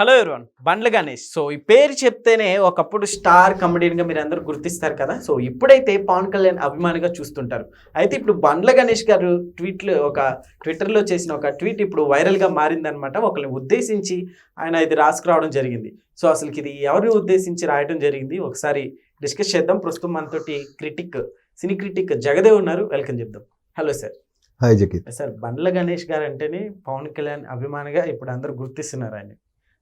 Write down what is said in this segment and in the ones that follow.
Hello everyone Bandla Ganesh so ఈ పేరు చెప్తేనే ఒకప్పుడు స్టార్ కమెడియన్గా మీరు అందరూ గుర్తిస్తారు కదా? సో ఇప్పుడైతే పవన్ కళ్యాణ్ అభిమానిగా చూస్తుంటారు. అయితే ఇప్పుడు బండ్ల గణేష్ గారు ట్వీట్లు ఒక ట్విట్టర్లో చేసిన ఒక ట్వీట్ ఇప్పుడు వైరల్గా మారిందనమాట ఒకరిని ఉద్దేశించి ఆయన ఇది రాసుకురావడం జరిగింది. సో అసలు ఇది ఎవరిని ఉద్దేశించి రాయడం జరిగింది? ఒకసారి డిస్కస్ చేద్దాం. ప్రస్తుతం మనతోటి క్రిటిక్ సినీ క్రిటిక్ జగదేవ్ ఉన్నారు. వెల్కమ్ చెప్దాం. Hello sir hi sir Bandla Ganesh గారు అంటేనే పవన్ కళ్యాణ్ అభిమానిగా ఇప్పుడు అందరూ గుర్తిస్తున్నారు ఆయన.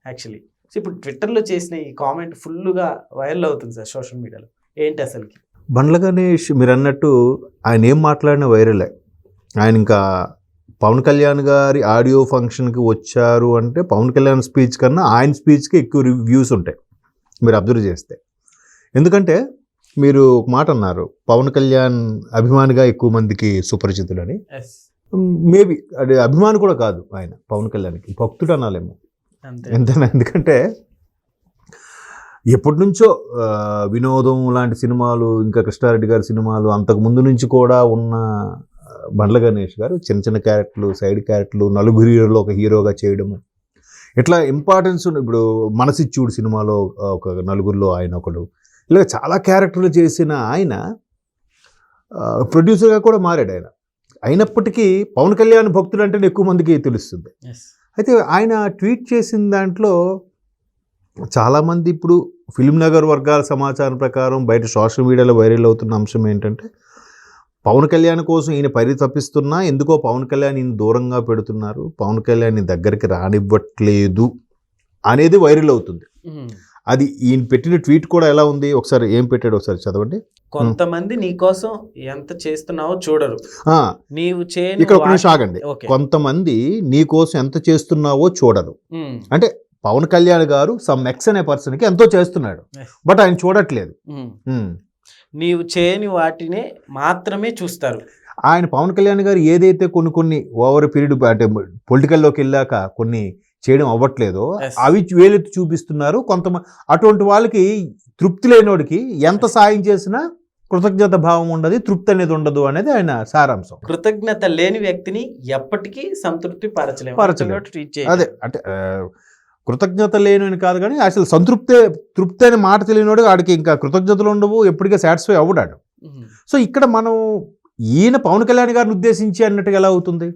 యాక్చువల్లీ. సో ఇప్పుడు ట్విట్టర్లో చేసిన ఈ కామెంట్ ఫుల్గా వైరల్ అవుతుంది సార్ సోషల్ మీడియాలో. ఏంటి అసలుకి? బండ్ల గణేష్ మీరు అన్నట్టు ఆయన ఏం మాట్లాడిన వైరలే. ఆయన ఇంకా పవన్ కళ్యాణ్ గారి ఆడియో ఫంక్షన్కి వచ్చారు అంటే పవన్ కళ్యాణ్ స్పీచ్ కన్నా ఆయన స్పీచ్కి ఎక్కువ వ్యూస్ ఉంటాయి మీరు అబ్జర్వ్ చేస్తే. ఎందుకంటే మీరు ఒక మాట అన్నారు పవన్ కళ్యాణ్ అభిమానిగా ఎక్కువ మందికి సుపరిచితుడని. ఎస్ మేబీ అది అభిమాని కూడా కాదు ఆయన పవన్ కళ్యాణ్కి. భక్తుడు అనాలేమో ఎంతైనా ఎందుకంటే ఎప్పటి నుంచో వినోదం లాంటి సినిమాలు ఇంకా కృష్ణారెడ్డి గారి సినిమాలు అంతకు ముందు నుంచి కూడా ఉన్న బండ్ల గణేష్ గారు చిన్న చిన్న క్యారెక్టర్లు సైడ్ క్యారెక్టర్లు నలుగురు హీరోలో ఒక హీరోగా చేయడము. ఇట్లా ఇంపార్టెన్స్ ఉన్న- ఇప్పుడు మనసిచ్చుడు సినిమాలో ఒక నలుగురిలో ఆయన ఒకడు. ఇలా చాలా క్యారెక్టర్లు చేసిన ఆయన ప్రొడ్యూసర్గా కూడా మారాడు ఆయన. అయినప్పటికీ పవన్ కళ్యాణ్ భక్తులు అంటే ఎక్కువ మందికి తెలుస్తుంది. అయితే ఆయన ట్వీట్ చేసిన దాంట్లో చాలామంది ఇప్పుడు ఫిలిం నగర్ వర్గాల సమాచారం ప్రకారం బయట సోషల్ మీడియాలో వైరల్ అవుతున్న అంశం ఏంటంటే పవన్ కళ్యాణ్ కోసం ఈయన పరితపిస్తున్నా ఎందుకో పవన్ కళ్యాణ్ ఈయన దూరంగా పెడుతున్నారు. పవన్ కళ్యాణ్ దగ్గరికి రానివ్వట్లేదు అనేది వైరల్ అవుతుంది. అది ఈయన పెట్టిన ట్వీట్ కూడా ఎలా ఉంది? ఒకసారి ఏం పెట్టాడు ఒకసారి చదవండి. కొంతమంది నీ కోసం ఎంత చేస్తున్నావో చూడరు. నీవు చేయని ఇక్కడ ఒక నిమిషం ఆగండి. కొంతమంది నీ కోసం ఎంత చేస్తున్నావో చూడరు. అంటే పవన్ కళ్యాణ్ గారు సమ్ ఎక్స్ అనే పర్సన్కి ఎంతో చేస్తున్నాడు. బట్ ఆయన చూడట్లేదు. నీవు చేయని వాటినే మాత్రమే చూస్తారు. ఆయన పవన్ కళ్యాణ్ గారు ఏదైతే కొన్ని కొన్ని ఓవర్ పీరియడ్ అంటే పొలిటికల్లోకి వెళ్ళాక కొన్ని చేయడం అవ్వట్లేదో. అవి వేలెత్తి చూపిస్తున్నారు. కొంతమంది అటువంటి వాళ్ళకి తృప్తి లేనోడికి ఎంత సాయం చేసినా కృతజ్ఞత భావం ఉండదు తృప్తి అనేది ఉండదు అనేది ఆయన సారాంశం. కృతజ్ఞత లేని వ్యక్తిని ఎప్పటికీ సంతృప్తి పరచలేము. పరచలేము. అదే అంటే కృతజ్ఞత లేని కాదు కానీ అసలు సంతృప్తే తృప్తి అనే మాట తెలియనోడు వాడికి ఇంకా కృతజ్ఞతలు ఉండవు ఎప్పటికీ సాటిస్ఫై అవ్వడాడు. సో ఇక్కడ మనం ఈయన పవన్ కళ్యాణ్ గారిని ఉద్దేశించి అన్నట్టుగా ఎలా అవుతుంది?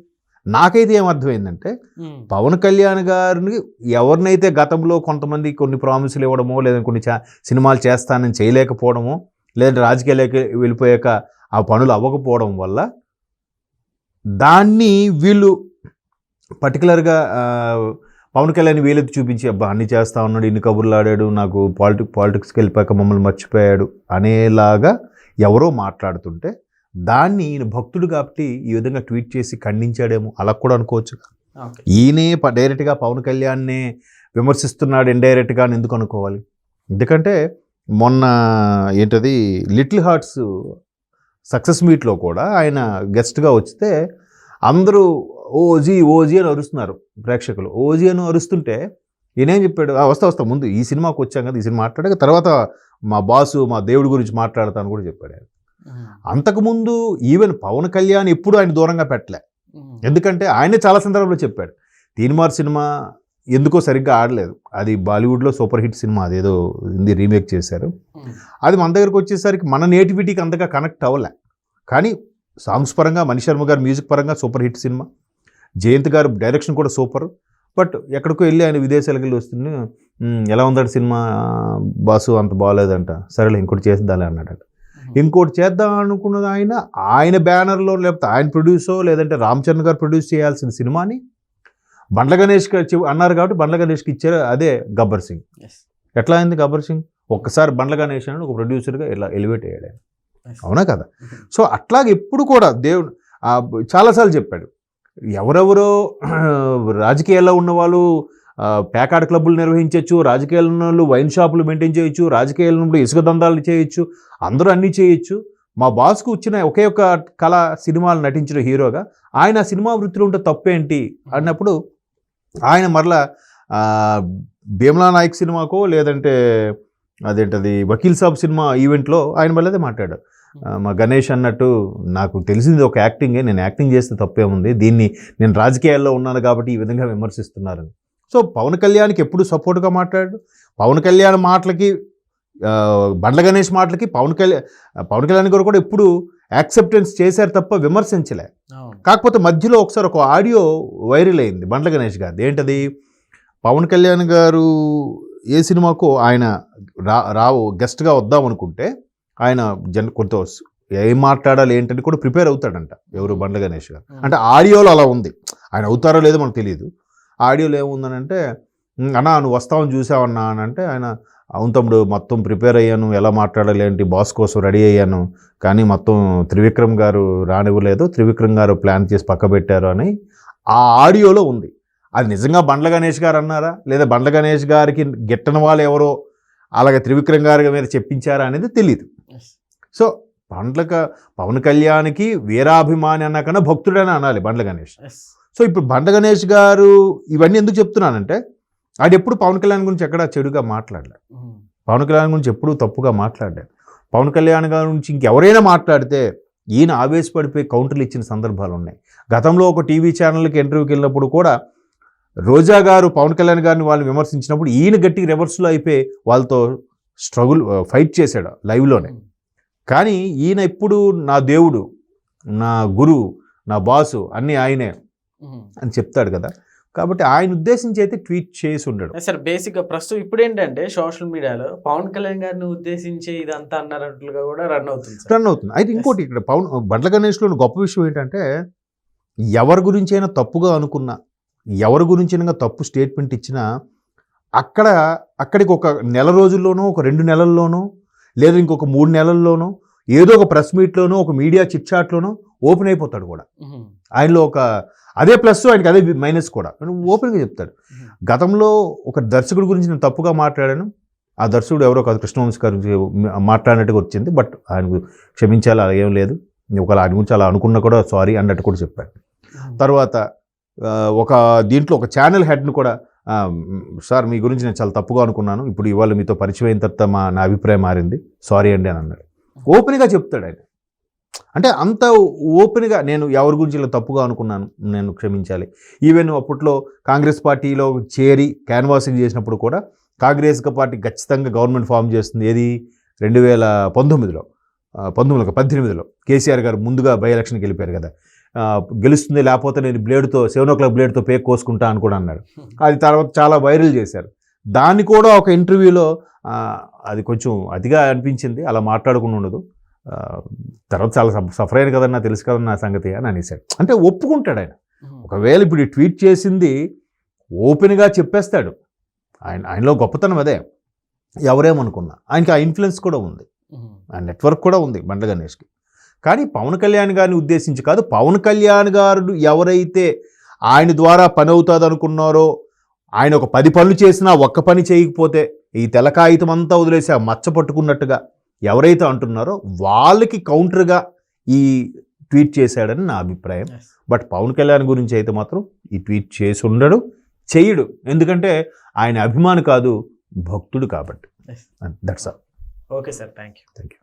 నాకైతే ఏం అర్థమైందంటే పవన్ కళ్యాణ్ గారిని ఎవరినైతే గతంలో కొంతమంది కొన్ని ప్రామిసులు ఇవ్వడమో లేదా కొన్ని సినిమాలు చేస్తానని చేయలేకపోవడమో లేదంటే రాజకీయాలకి వెళ్ళిపోయాక ఆ పనులు అవ్వకపోవడం వల్ల దాన్ని వీళ్ళు పర్టికులర్గా పవన్ కళ్యాణ్ వీళ్ళకి చూపించి అబ్బా అన్ని చేస్తా ఉన్నాడు ఇన్ని కబుర్లు ఆడాడు నాకు పాలిటిక్ పాలిటిక్స్కి వెళ్ళిపోయాక మమ్మల్ని మర్చిపోయాడు అనేలాగా ఎవరో మాట్లాడుతుంటే దాన్ని ఈయన భక్తుడు కాబట్టి ఈ విధంగా ట్వీట్ చేసి ఖండించాడేమో. అలా కూడా అనుకోవచ్చు. ఈయనే ప- డైరెక్ట్గా పవన్ కళ్యాణ్నే విమర్శిస్తున్నాడు ఇండైరెక్ట్గా అని ఎందుకు అనుకోవాలి? ఎందుకంటే మొన్న ఏంటది లిటిల్ హార్ట్స్ సక్సెస్ మీట్లో కూడా ఆయన గెస్ట్గా వస్తే అందరూ ఓజీ ఓజీ అని అరుస్తున్నారు ప్రేక్షకులు. ఓజీ అని అరుస్తుంటే ఈయనేం చెప్పాడు? "ఆ, వస్తా వస్తా ముందు ఈ సినిమాకి వచ్చాం కదా ఈ సినిమా మాట్లాడాక తర్వాత మా బాసు మా దేవుడి గురించి మాట్లాడతాను కూడా చెప్పాడు అంతకుముందు ఈవెన్ పవన్ కళ్యాణ్ ఎప్పుడు ఆయన దూరంగా పెట్టలే. ఎందుకంటే ఆయనే చాలా సందర్భంలో చెప్పాడు తీన్మార్ సినిమా ఎందుకో సరిగ్గా ఆడలేదు. అది బాలీవుడ్లో సూపర్ హిట్ సినిమా అదేదో హిందీ రీమేక్ చేశారు. అది మన దగ్గరకు వచ్చేసరికి మన నేటివిటీకి అంతగా కనెక్ట్ అవ్వలే. కానీ సాంగ్స్ పరంగా మణి శర్మ గారు మ్యూజిక్ పరంగా సూపర్ హిట్ సినిమా. జయంత్ గారు డైరెక్షన్ కూడా సూపర్. బట్ ఎక్కడికో వెళ్ళి ఆయన విదేశాలకు వెళ్ళి వస్తుంది "ఉమ్, ఎలా ఉందట సినిమా? బాసు అంత బాగాలేదంట. సరేలే ఇంకోటి చేద్దాలే అన్నాడట. ఉమ్. ఇంకోటి చేద్దాం అనుకున్నది ఆయన ఆయన బ్యానర్లో లేకపోతే ఆయన ప్రొడ్యూసో లేదంటే రామ్ చరణ్ గారు ప్రొడ్యూస్ చేయాల్సిన సినిమాని బండ్ల గణేష్ అన్నారు కాబట్టి బండ్ల గణేష్కి ఇచ్చారు అదే గబ్బర్ సింగ్. ఎట్లా అయింది గబ్బర్ సింగ్? ఒక్కసారి బండ్ల గణేష్ అని ఒక ప్రొడ్యూసర్గా ఇలా ఎలివేట్ అయ్యాడు ఆయన. అవునా కదా? ఉమ్, సో అట్లాగే ఎప్పుడు కూడా దేవుడు చాలాసార్లు చెప్పాడు ఎవరెవరో రాజకీయాల్లో ఉన్న వాళ్ళు ఆ, పేకాట క్లబ్బులు నిర్వహించవచ్చు రాజకీయాలు వైన్ షాపులు మెయింటైన్ చేయొచ్చు రాజకీయాలు ఇసుక దందాలు చేయొచ్చు అందరూ అన్నీ చేయొచ్చు. మా బాస్కు వచ్చిన ఒకే ఒక కళ సినిమాలు నటించిన హీరోగా ఆయన ఆ సినిమా వృత్తిలో ఉంటే తప్పేంటి అన్నప్పుడు ఆయన మరలా భీమ్లా నాయక్ సినిమాకో లేదంటే అదేంటది వకీల్ సాబ్ సినిమా ఈవెంట్లో ఆయన మళ్ళీ అదే మాట్లాడారు మా గణేష్ అన్నట్టు నాకు తెలిసింది ఒక యాక్టింగే నేను యాక్టింగ్ చేస్తే తప్పేముంది దీన్ని నేను రాజకీయాల్లో ఉన్నాను కాబట్టి ఈ విధంగా విమర్శిస్తున్నారని. సో పవన్ కళ్యాణ్కి ఎప్పుడు సపోర్ట్గా మాట్లాడాడు? పవన్ కళ్యాణ్ మాటలకి బండ్ల గణేష్ మాటలకి పవన్ కళ్యాణ్ పవన్ కళ్యాణ్ గారు కూడా ఎప్పుడు యాక్సెప్టెన్స్ చేశారు తప్ప విమర్శించలే. కాకపోతే మధ్యలో ఒకసారి ఒక ఆడియో వైరల్ అయింది బండ్ల గణేష్ గారిది. ఏంటది? పవన్ కళ్యాణ్ గారు ఏ సినిమాకు ఆయన రా రావు గెస్ట్గా వద్దాం అనుకుంటే ఆయన జన్ కొంత ఏం మాట్లాడాలి ఏంటని కూడా ప్రిపేర్ అవుతాడంట ఎవరు బండ్ల గణేష్ గారు. అంటే ఆడియోలో అలా ఉంది. ఆయన అవుతారో లేదో మనకు తెలియదు ఆడియోలో ఏముందని అంటే "ఉమ్, అన్నా నువ్వు వస్తావని చూసావన్నా అని అంటే ఆయన అవును తమ్ముడు మొత్తం ప్రిపేర్ అయ్యాను. ఎలా మాట్లాడాలి ఏంటి బాస్ కోసం రెడీ అయ్యాను. కానీ మొత్తం త్రివిక్రమ్ గారు రానివ్వలేదు. త్రివిక్రమ్ గారు ప్లాన్ చేసి పక్క పెట్టారు అని ఆ ఆడియోలో ఉంది. అది నిజంగా బండ్ల గణేష్ గారు అన్నారా? లేదా బండ్ల గణేష్ గారికి గిట్టని వాళ్ళు ఎవరో అలాగే త్రివిక్రమ్ గారి మీద చెప్పించారా అనేది తెలియదు. సో బండ్లక పవన్ కళ్యాణ్కి వీరాభిమాని అన్నాకన్నా భక్తుడని అనాలి బండ్ల గణేష్. సో ఇప్పుడు బండ్ల గణేష్ గారు ఇవన్నీ ఎందుకు చెప్తున్నానంటే ఆడు ఎప్పుడు పవన్ కళ్యాణ్ గురించి ఎక్కడ చెడుగా మాట్లాడలేదు. పవన్ కళ్యాణ్ గురించి ఎప్పుడూ తప్పుగా మాట్లాడాడు పవన్ కళ్యాణ్ గారి గురించి ఇంకెవరైనా మాట్లాడితే ఈయన ఆవేశపడిపోయి కౌంటర్లు ఇచ్చిన సందర్భాలు ఉన్నాయి. గతంలో ఒక టీవీ ఛానల్కి ఇంటర్వ్యూకి వెళ్ళినప్పుడు కూడా రోజా గారు పవన్ కళ్యాణ్ గారిని వాళ్ళని విమర్శించినప్పుడు ఈయన గట్టిగా రివర్స్లో అయిపోయి వాళ్ళతో స్ట్రగుల్ ఫైట్ చేశాడు లైవ్లోనే. కానీ ఈయన ఎప్పుడు నా దేవుడు నా గురువు నా బాసు అన్నీ ఆయనే. అని చెప్తాడు కదా. కాబట్టి ఆయన ఉద్దేశించి అయితే ట్వీట్ చేసి ఉండడు. సార్ బేసిక్గా ప్రస్తుతం ఇప్పుడు ఏంటంటే సోషల్ మీడియాలో పవన్ కళ్యాణ్ గారిని ఉద్దేశించి ఇదంతా అన్నారట్లుగా కూడా రన్ అవుతుంది రన్ అవుతుంది. అయితే ఇంకోటి ఇక్కడ పవన్ బండ్ల గణేష్లో గొప్ప విషయం ఏంటంటే ఎవరి గురించి అయినా తప్పుగా అనుకున్నా ఎవరి గురించి అయినా తప్పు స్టేట్మెంట్ ఇచ్చినా అక్కడ అక్కడికి ఒక నెల రోజుల్లోనో ఒక రెండు నెలల్లోనో లేదా ఇంకొక మూడు నెలల్లోనో ఏదో ఒక ప్రెస్ మీట్లోనో ఒక మీడియా చిట్చాట్లోనో ఓపెన్ అయిపోతాడు కూడా. ఆయనలో ఒక అదే ప్లస్ ఆయనకి అదే మైనస్ కూడా. ఓపెన్గా చెప్తాడు. గతంలో ఒక దర్శకుడి గురించి నేను తప్పుగా మాట్లాడాను. ఆ దర్శకుడు ఎవరో కాదు కృష్ణవంశీ గారి మాట్లాడినట్టుగా వచ్చింది. బట్ ఆయన క్షమించాలి? అలా ఏం లేదు. ఒకవేళ ఆయన గురించి అలా అనుకున్నా కూడా సారీ అన్నట్టు కూడా చెప్పాడు. తర్వాత ఒక దీంట్లో ఒక ఛానల్ హెడ్ని కూడా సార్ మీ గురించి నేను చాలా తప్పుగా అనుకున్నాను. ఇప్పుడు ఇవాళ మీతో పరిచయం అయిన తర్వాత మా నా అభిప్రాయం మారింది. సారీ అండి అని అన్నాడు. ఓపెన్గా చెప్తాడు ఆయన. అంటే అంత ఓపెన్గా నేను ఎవరి గురించి ఇలా తప్పుగా అనుకున్నాను నేను క్షమించాలి. ఈవెన్ అప్పట్లో కాంగ్రెస్ పార్టీలో చేరి క్యాన్వాసింగ్ చేసినప్పుడు కూడా కాంగ్రెస్ పార్టీ ఖచ్చితంగా గవర్నమెంట్ ఫామ్ చేస్తుంది. ఏది? రెండు వేల పంతొమ్మిదిలో ఆ, పంతొమ్మిదిలో పద్దెనిమిదిలో. కేసీఆర్ గారు ముందుగా బై ఎలక్షన్కి వెళ్ళిపోయారు కదా. గెలుస్తుంది లేకపోతే నేను బ్లేడ్తో సెవెన్ ఓ క్లాక్ బ్లేడ్తో పేక్ కోసుకుంటా అని కూడా అన్నాడు. అది తర్వాత చాలా వైరల్ చేశారు. దాన్ని కూడా ఒక ఇంటర్వ్యూలో అది కొంచెం అతిగా అనిపించింది. అలా మాట్లాడకుండా ఉండదు. తర్వాత చాలా సఫ- సఫర్ అయ్యాను కదన్నా తెలుసు కదన్న సంగతి అని అనేసాడు అంటే ఒప్పుకుంటాడు ఆయన. ఒకవేళ ఇప్పుడు ఈ ట్వీట్ చేసింది ఓపెన్గా చెప్పేస్తాడు. ఆయన ఆయనలో గొప్పతనం అదే. ఎవరేమనుకున్నా. ఆయనకి ఆ ఇన్ఫ్లుయెన్స్ కూడా ఉంది. ఆ నెట్వర్క్ కూడా ఉంది బండ్ల గణేష్కి. కానీ పవన్ కళ్యాణ్ గారిని ఉద్దేశించి కాదు పవన్ కళ్యాణ్ గారు ఎవరైతే ఆయన ద్వారా పని అవుతుంది అనుకున్నారో ఆయన ఒక పది పనులు చేసినా ఒక్క పని చేయకపోతే ఈ తెలకాయితం అంతా వదిలేసి ఆ మచ్చ పట్టుకున్నట్టుగా ఎవరైతే అంటున్నారో వాళ్ళకి కౌంటర్గా ఈ ట్వీట్ చేశాడని నా అభిప్రాయం. బట్ పవన్ కళ్యాణ్ గురించి అయితే మాత్రం ఈ ట్వీట్ చేసి ఉండడు చెయ్యడు ఎందుకంటే ఆయన అభిమాని కాదు భక్తుడు కాబట్టి. That's all okay sir thank you thank you